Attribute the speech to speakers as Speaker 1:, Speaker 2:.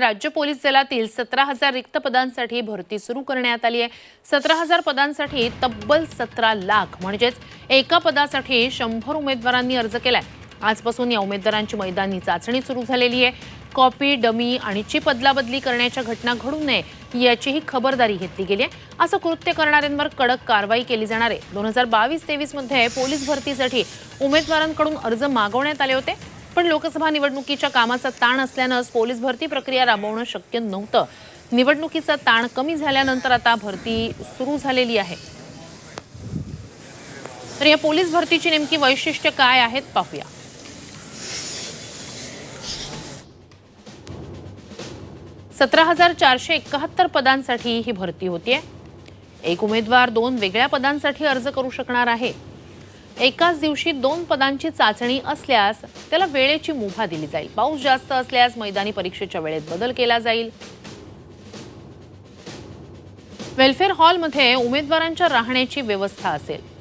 Speaker 1: राज्य पोलीस दलातील सतरा हजार रिक्त पदांसाठी भरती सुरू करण्यात आली आहे. सतरा हजार पदांसाठी तब्बल सतरा लाख म्हणजेच एका पदासाठी शंभर उमेदवारांनी अर्ज केलाय. आजपासून या उमेदवारांची मैदानी चाचणी सुरू झालेली आहे. कॉपी डमी आणि चिप अदलाबदली करण्याच्या घटना घडू नये याचीही खबरदारी घेतली गेली आहे. असं कृत्य करणाऱ्यांवर कडक कारवाई केली जाणार आहे. दोन हजार बावीस तेवीसमध्ये पोलीस भरतीसाठी उमेदवारांकडून अर्ज मागवण्यात आले होते. पण लोकसभा निवडणुकीच्या कामाचा ताण असल्यानं पोलीस भरती प्रक्रिया राबवणं शक्य नव्हतं. निवडणुकीचा ताण कमी झाल्यानंतर आता भरती सुरू झालेली आहे. तर या पोलीस भरतीची नेमकी वैशिष्ट्य काय आहेत पाहूया. सतरा हजार चारशे एकाहत्तर पदांसाठी ही भरती होतीये. एक उमेदवार दोन वेगळ्या पदांसाठी अर्ज करू शकणार आहे. एकाच दिवशी दोन पदांची चाचणी असल्यास त्याला वेळेची मुभा दिली जाईल. पाऊस जास्त असल्यास मैदानी परीक्षेच्या वेळेत बदल केला जाईल. वेलफेअर हॉलमध्ये उमेदवारांच्या राहण्याची व्यवस्था असेल.